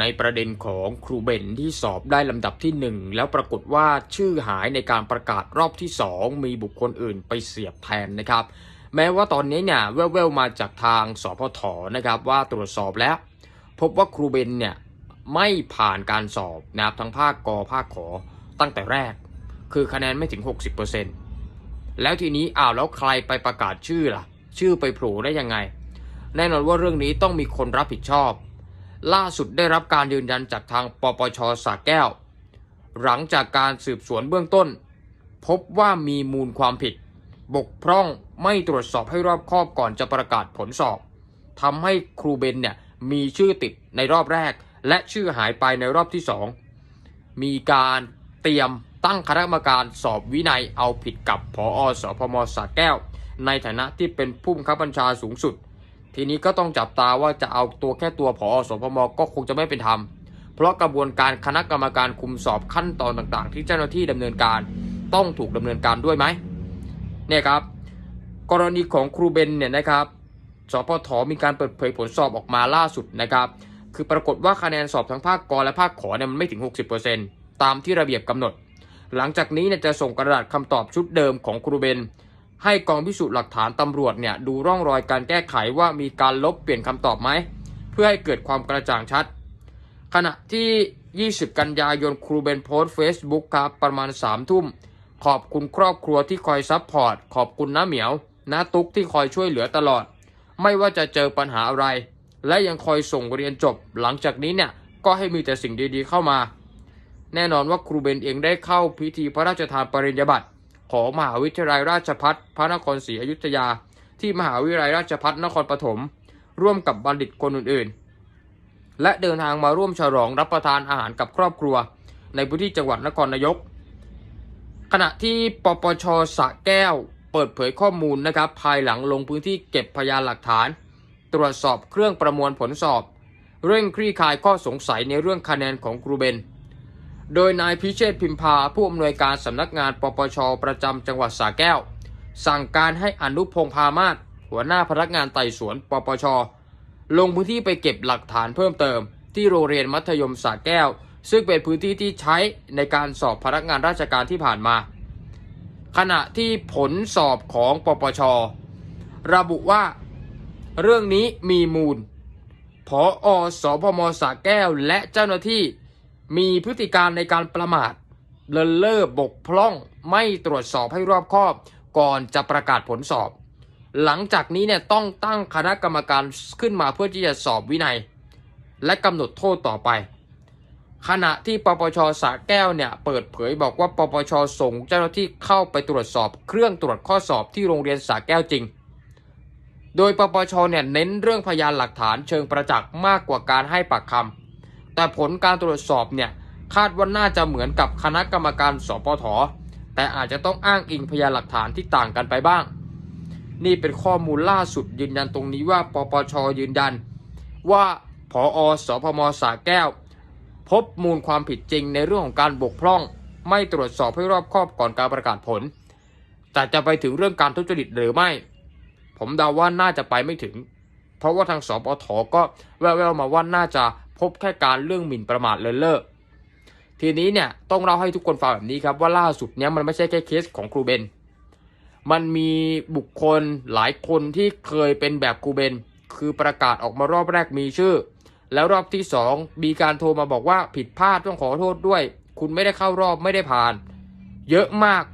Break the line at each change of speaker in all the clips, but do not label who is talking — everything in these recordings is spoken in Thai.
ในประเด็นของครูเบนที่สอบได้ลำดับที่ 1 แล้วปรากฏว่าชื่อหายในการประกาศรอบที่ 2 มีบุคคลอื่นไปเสียบแทนนะครับ แม้ว่าตอนนี้เนี่ยแว่วๆมาจากทางสพทนะครับว่าตรวจสอบแล้ว พบว่าครูเบนเนี่ยไม่ผ่านการสอบนะครับทั้งภาคกภาคขอตั้งแต่แรก คือคะแนนไม่ถึง 60%แล้วทีนี้อ้าวแล้วใครไปประกาศชื่อล่ะ ชื่อไปโผล่ได้ยังไง แน่นอนว่าเรื่องนี้ต้องมีคนรับผิดชอบ ล่าสุดได้รับการยืนยันจากทางปปชสระแก้ว หลังจากการสืบสวนเบื้องต้น พบว่ามีมูลความผิด บกพร่องไม่ตรวจสอบให้รอบคอบก่อนจะประกาศผลสอบทำให้ครูเบนเนี่ยมีชื่อติดในรอบแรก และชื่อหายไปในรอบที่สองมีการเตรียมตั้งคณะกรรมการสอบวินัยเอาผิดกับพออสพมสระแก้ว ในฐานะที่เป็นผู้บังคับบัญชาสูงสุด ทีนี้ก็ต้องจับตาว่าจะเอาตัวแค่ตัวผอสพมก็คงจะไม่เป็นธรรม เพราะกระบวนการคณะกรรมการคุมสอบขั้นตอนต่างๆ ที่เจ้าหน้าที่ดำเนินการต้องถูกดำเนินการด้วยไหมเนี่ยครับ กรณีของครูเบนเนี่ยนะครับสพทมีการเปิดเผยผลสอบออกมาล่าสุดนะครับ คือปรากฏว่าคะแนนสอบทั้งภาคกและภาคขอเนี่ยมันไม่ถึง 60%ตามที่ระเบียบกำหนด หลังจากนี้เนี่ยจะส่งกระดาษคำตอบชุดเดิมของครูเบน ให้กองพิสูจน์หลักฐานตำรวจเนี่ยดูร่องรอยการแก้ไขว่ามีการลบเปลี่ยนคำตอบไหม เพื่อให้เกิดความกระจ่างชัด ขณะที่ 20 กันยายนครูเบนโพสต์เฟซบุ๊กครับประมาณ 3 ทุ่ม ขอบคุณครอบครัวที่คอยซัพพอร์ต ขอบคุณน้าเหมียวน้าตุ๊กที่คอยช่วยเหลือตลอด ไม่ว่าจะเจอปัญหาอะไร และยังคอยส่งเรียนจบ หลังจากนี้เนี่ยก็ให้มีแต่สิ่งดีๆเข้ามา แน่นอนว่าครูเบนเองได้เข้าพิธีพระราชทานปริญญาบัตร ของมหาวิทยาลัยราชภัฏพระนครศรีอยุธยา ที่มหาวิทยาลัยราชภัฏนครปฐมร่วมกับบัณฑิตคนอื่นๆ และเดินทางมาร่วมฉลองรับประทานอาหารกับครอบครัว ในพื้นที่จังหวัดนครนายก ขณะที่ปปชสะแก้วเปิดเผยข้อมูลนะครับภายหลังลงพื้นที่เก็บพยานหลักฐาน ตรวจสอบเครื่องประมวลผลสอบ เร่งคลี่คลายข้อสงสัยในเรื่องคะแนนของครูเบน โดยนายพิเชษพิมพาผู้อำนวยการสำนักงานปปชประจำจังหวัดสระแก้ว สั่งการให้อนุพงษ์พามาศหัวหน้าพนักงานไต่สวนปปช ลงพื้นที่ไปเก็บหลักฐานเพิ่มเติม ที่โรงเรียนมัธยมสระแก้ว ซึ่งเป็นพื้นที่ที่ใช้ในการสอบพนักงานราชการที่ผ่านมา ขณะที่ผลสอบของปปช ระบุว่า เรื่องนี้มีมูลผออสพมสระแก้วและเจ้าหน้าที่ มีพฤติการในการประมาทเลินเล่อบกพร่องไม่ตรวจสอบให้รอบคอบ ก่อนจะประกาศผลสอบ หลังจากนี้เนี่ยต้องตั้งคณะกรรมการขึ้นมาเพื่อที่จะสอบวินัย และกำหนดโทษต่อไป ขณะที่ปปชสระแก้วเนี่ยเปิดเผยบอกว่าปปชส่งเจ้าหน้าที่เข้าไปตรวจสอบ เครื่องตรวจข้อสอบที่โรงเรียนสระแก้วจริง โดยปปชเนี่ยเน้นเรื่องพยานหลักฐานเชิงประจักษ์มากกว่าการให้ปากคำ แต่ผลการตรวจสอบเนี่ยคาดว่าน่าจะเหมือนกับคณะกรรมการสปทแต่อาจจะต้องอ้างอิงพยานหลักฐานที่ต่างกันไปบ้าง นี่เป็นข้อมูลล่าสุดยืนยันตรงนี้ว่าปปชยืนยัน ว่าผออสพมสระแก้ว พบมูลความผิดจริงในเรื่องของการบกพร่อง ไม่ตรวจสอบให้รอบคอบก่อนการประกาศผล แต่จะไปถึงเรื่องการทุจริตหรือไม่ ผมเดาว่าน่าจะไปไม่ถึง เพราะว่าทางสปทก็แว่วๆมาว่าน่าจะ พบแค่การเรื่องหมิ่นประมาทเลินเล่อทีนี้เนี่ยต้องเล่าให้ทุกคนฟังแบบนี้ครับว่าล่าสุดเนี้ยมันไม่ใช่แค่เคสของครูเบน มันมีบุคคลหลายคนที่เคยเป็นแบบครูเบน คือประกาศออกมารอบแรกมีชื่อ แล้วรอบที่สองมีการโทรมาบอกว่าผิดพลาดต้องขอโทษด้วย คุณไม่ได้เข้ารอบไม่ได้ผ่าน เยอะมาก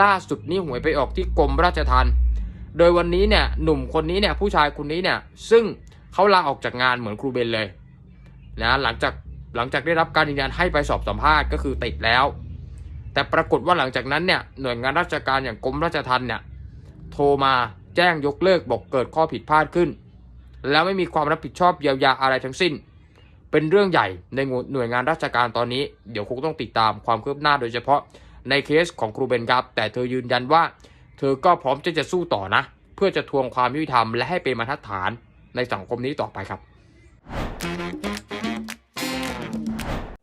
ล่าสุดนี้หวยไปออกที่กรมราชทัณฑ์โดยวันนี้เนี่ยหนุ่มคนนี้เนี่ยผู้ชายคนนี้เนี่ยซึ่งเขาลาออกจากงานเหมือนครูเบนเลย นะหลังจากหลังจากได้รับการยืนยันให้ไปสอบสัมภาษณ์ก็คือติดแล้ว แต่ปรากฏว่าหลังจากนั้นเนี่ยหน่วยงานราชการอย่างกรมราชทัณฑ์เนี่ยโทรมาแจ้งยกเลิกบอกเกิดข้อผิดพลาดขึ้น แล้วไม่มีความรับผิดชอบเยียวยาอะไรทั้งสิ้น เป็นเรื่องใหญ่ในหน่วยงานราชการตอนนี้ เดี๋ยวคงต้องติดตามความคืบหน้าโดยเฉพาะในเคสของครูเบนครับ แต่เธอยืนยันว่า เธอก็พร้อมที่จะสู้ต่อนะ เพื่อจะทวงความยุติธรรมและให้เป็นมาตรฐานในสังคมนี้ต่อไปครับ